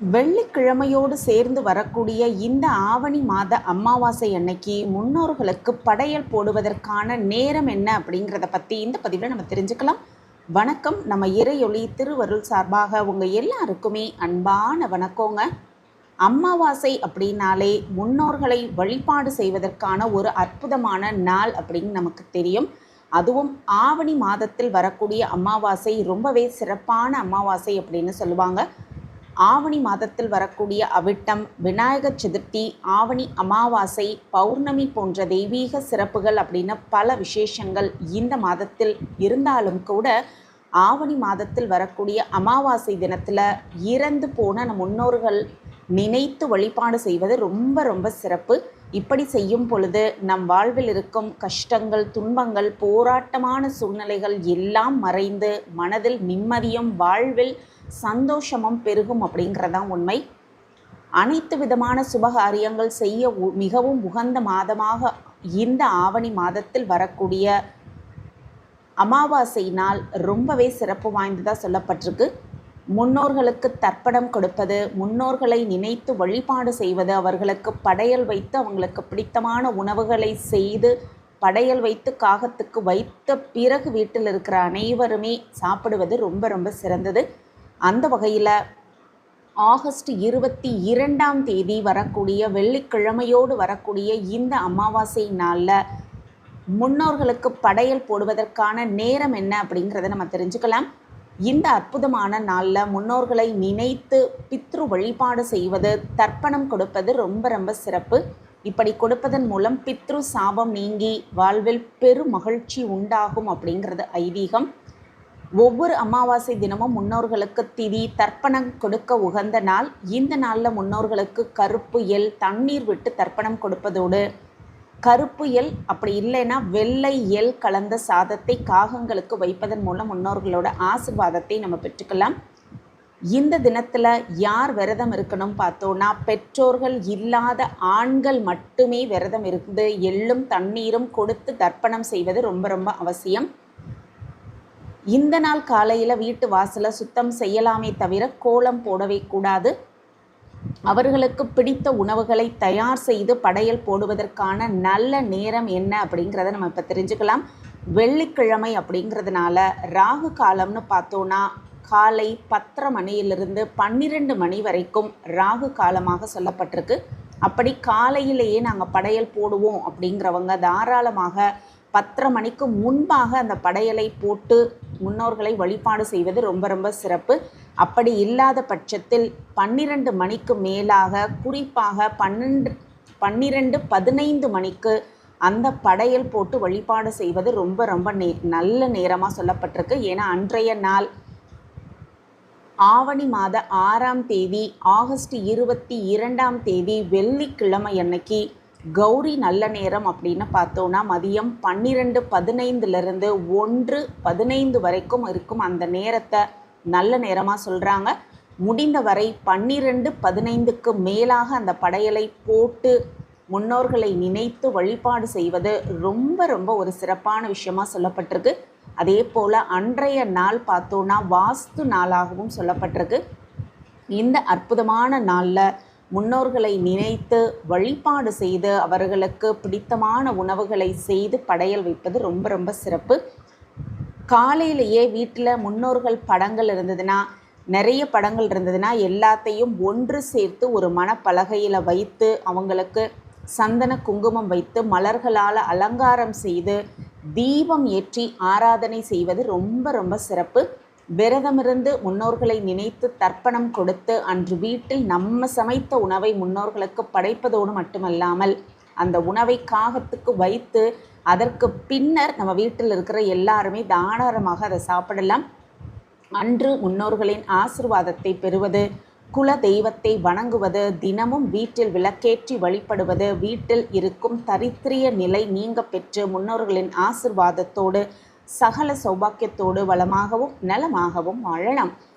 வெள்ளிக்கிழமையோடு சேர்ந்து வரக்கூடிய இந்த ஆவணி மாத அமாவாசை அன்னைக்கு முன்னோர்களுக்கு படையல் போடுவதற்கான நேரம் என்ன அப்படிங்கிறத பற்றி இந்த பதிவில் நம்ம தெரிஞ்சுக்கலாம். வணக்கம். நம்ம இறையொளி திருவருள் சார்பாக உங்கள் எல்லாருக்குமே அன்பான வணக்கங்க. அமாவாசை அப்படின்னாலே முன்னோர்களை வழிபாடு செய்வதற்கான ஒரு அற்புதமான நாள் அப்படின்னு நமக்கு தெரியும். அதுவும் ஆவணி மாதத்தில் வரக்கூடிய அமாவாசை ரொம்பவே சிறப்பான அமாவாசை அப்படின்னு சொல்லுவாங்க. ஆவணி மாதத்தில் வரக்கூடிய அவிட்டம் விநாயகர் சதுர்த்தி ஆவணி அமாவாசை பௌர்ணமி போன்ற தெய்வீக சிறப்புகள் அப்படின்னு பல விசேஷங்கள் இந்த மாதத்தில் இருந்தாலும் கூட ஆவணி மாதத்தில் வரக்கூடிய அமாவாசை தினத்தில் இறந்து போன நம் முன்னோர்கள் நினைத்து வழிபாடு செய்வது ரொம்ப ரொம்ப சிறப்பு. இப்படி செய்யும் பொழுது நம் வாழ்வில் இருக்கும் கஷ்டங்கள் துன்பங்கள் போராட்டமான சூழ்நிலைகள் எல்லாம் மறைந்து மனதில் நிம்மதியும் வாழ்வில் சந்தோஷமும் பெருகும் அப்படிங்கிறதான் உண்மை. அனைத்து விதமான சுபகாரியங்கள் செய்ய உ- மிகவும் உகந்த மாதமாக இந்த ஆவணி மாதத்தில் வரக்கூடிய அமாவாசை நாள் ரொம்பவே சிறப்பு வாய்ந்ததாக சொல்லப்பட்டிருக்கு. முன்னோர்களுக்கு தர்ப்பணம் கொடுப்பது முன்னோர்களை நினைத்து வழிபாடு செய்வது அவர்களுக்கு படையல் வைத்து அவங்களுக்கு பிடித்தமான உணவுகளை செய்து படையல் வைத்து காகத்துக்கு வைத்த பிறகு வீட்டில் இருக்கிற அனைவருமே சாப்பிடுவது ரொம்ப ரொம்ப சிறந்தது. அந்த வகையில் ஆகஸ்ட் இருபத்தி இரண்டாம் தேதி வரக்கூடிய வெள்ளிக்கிழமையோடு வரக்கூடிய இந்த அமாவாசை நாளில் முன்னோர்களுக்கு படையல் போடுவதற்கான நேரம் என்ன அப்படிங்கிறத நம்ம தெரிஞ்சுக்கலாம். இந்த அற்புதமான நாளில் முன்னோர்களை நினைத்து பித்ரு வழிபாடு செய்வது தர்ப்பணம் கொடுப்பது ரொம்ப ரொம்ப சிறப்பு. இப்படி கொடுப்பதன் மூலம் பித்ரு சாபம் நீங்கி வாழ்வில் பெரும் மகிழ்ச்சி உண்டாகும் அப்படிங்கிறது ஐதீகம். ஒவ்வொரு அமாவாசை தினமும் முன்னோர்களுக்கு திதி தர்ப்பணம் கொடுக்க உகந்த நாள். இந்த நாளில் முன்னோர்களுக்கு கருப்பு எல் தண்ணீர் விட்டு தர்ப்பணம் கொடுப்பதோடு கருப்பு எல் அப்படி இல்லைன்னா வெள்ளை எல் கலந்த சாதத்தை காகங்களுக்கு வைப்பதன் மூலம் முன்னோர்களோட ஆசிர்வாதத்தை நம்ம பெற்றுக்கலாம். இந்த தினத்தில் யார் விரதம் இருக்கணும் பார்த்தோன்னா பெற்றோர்கள் இல்லாத ஆண்கள் மட்டுமே விரதம் இருந்து எள்ளும் தண்ணீரும் கொடுத்து தர்ப்பணம் செய்வது ரொம்ப ரொம்ப அவசியம். இந்த நாள் காலையில் வீட்டு வாசலை சுத்தம் செய்யலாமே தவிர கோலம் போடவே கூடாது. அவர்களுக்கு பிடித்த உணவுகளை தயார் செய்து படையல் போடுவதற்கான நல்ல நேரம் என்ன அப்படிங்கிறத நம்ம இப்போ தெரிஞ்சுக்கலாம். வெள்ளிக்கிழமை அப்படிங்கிறதுனால ராகு காலம்னு பார்த்தோன்னா காலை பத்தரை மணியிலிருந்து பன்னிரெண்டு மணி வரைக்கும் ராகு காலமாக சொல்லப்பட்டிருக்கு. அப்படி காலையிலேயே நாங்கள் படையல் போடுவோம் அப்படிங்கிறவங்க தாராளமாக பத்தரை மணிக்கு முன்பாக அந்த படையலை போட்டு முன்னோர்களை வழிபாடு செய்வது ரொம்ப ரொம்ப சிறப்பு. அப்படி இல்லாத பட்சத்தில் பன்னிரண்டு மணிக்கு மேலாக குறிப்பாக பன்னெண்டு பன்னிரெண்டு பதினைந்து மணிக்கு அந்த படையல் போட்டு வழிபாடு செய்வது ரொம்ப ரொம்ப நே நல்ல நேரமாக சொல்லப்பட்டிருக்கு. ஏன்னா அன்றைய நாள் ஆவணி மாத ஆறாம் தேதி ஆகஸ்ட் இருபத்தி இரண்டாம் தேதி வெள்ளிக்கிழமை அன்னைக்கு கௌரி நல்ல நேரம் அப்படின்னு பார்த்தோன்னா மதியம் பன்னிரெண்டு பதினைந்துலேருந்து ஒன்று பதினைந்து வரைக்கும் இருக்கும் அந்த நேரத்தை நல்ல நேரமாக சொல்கிறாங்க முடிந்தவரை பன்னிரெண்டு பதினைந்துக்கு மேலாக அந்த படையலை போட்டு முன்னோர்களை நினைத்து வழிபாடு செய்வது ரொம்ப ரொம்ப ஒரு சிறப்பான விஷயமாக சொல்லப்பட்டிருக்கு. அதே போல் அன்றைய நாள் பார்த்தோன்னா வாஸ்து நாளாகவும் சொல்லப்பட்டிருக்கு. இந்த அற்புதமான நாளில் முன்னோர்களை நினைத்து வழிபாடு செய்து அவர்களுக்கு பிடித்தமான உணவுகளை செய்து படையல் வைப்பது ரொம்ப ரொம்ப சிறப்பு. காலையிலேயே வீட்டில் முன்னோர்கள் படங்கள் இருந்ததுன்னா நிறைய படங்கள் இருந்ததுன்னா எல்லாத்தையும் ஒன்று சேர்த்து ஒரு மணப்பலகையில் வைத்து அவங்களுக்கு சந்தன குங்குமம் வைத்து மலர்களால் அலங்காரம் செய்து தீபம் ஏற்றி ஆராதனை செய்வது ரொம்ப ரொம்ப சிறப்பு. விரதமிருந்து முன்னோர்களை நினைத்து தர்ப்பணம் கொடுத்து அன்று வீட்டில் நம்ம சமைத்த உணவை முன்னோர்களுக்கு படைப்பதோடு மட்டுமல்லாமல் அந்த உணவை காகத்துக்கு வைத்து அதற்கு பின்னர் நம்ம வீட்டில் இருக்கிற எல்லாருமே தாராளமாக அதை சாப்பிடலாம். அன்று முன்னோர்களின் ஆசிர்வாதத்தை பெறுவது குல தெய்வத்தை வணங்குவது தினமும் வீட்டில் விளக்கேற்றி வழிபடுவது வீட்டில் இருக்கும் தரித்திரிய நிலை நீங்க பெற்று முன்னோர்களின் ஆசிர்வாதத்தோடு சகல சௌபாக்கியத்தோடு வளமாகவும் நலமாகவும் வாழலாம்.